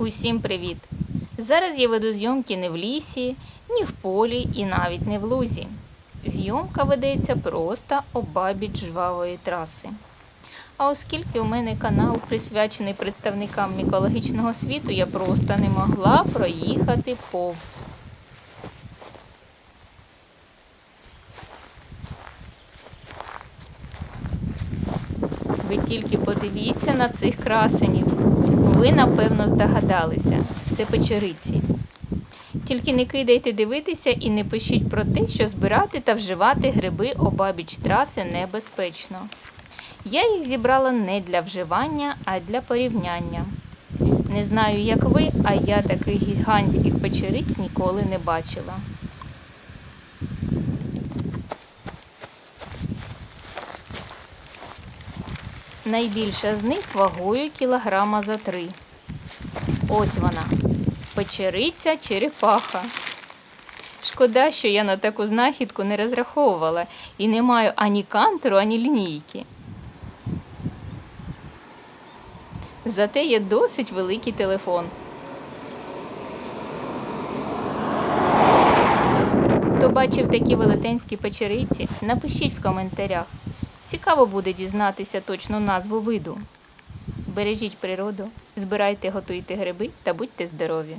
Усім привіт! Зараз я веду зйомки не в лісі, ні в полі і навіть не в лузі. Зйомка ведеться просто обабіч жвавої траси. А оскільки у мене канал присвячений представникам мікологічного світу, я просто не могла проїхати повз. Ви тільки подивіться на цих красенів. Ви, напевно, здогадалися. Це печериці. Тільки не кидайте дивитися і не пишіть про те, що збирати та вживати гриби обабіч траси небезпечно. Я їх зібрала не для вживання, а для порівняння. Не знаю, як ви, а я таких гігантських печериць ніколи не бачила. Найбільша з них вагою кілограма за три. Ось вона. Печериця черепаха. Шкода, що я на таку знахідку не розраховувала і не маю ані кантеру, ані лінійки. Зате є досить великий телефон. Хто бачив такі велетенські печериці, напишіть в коментарях. Цікаво буде дізнатися точну назву виду. Бережіть природу, збирайте, готуйте гриби та будьте здорові!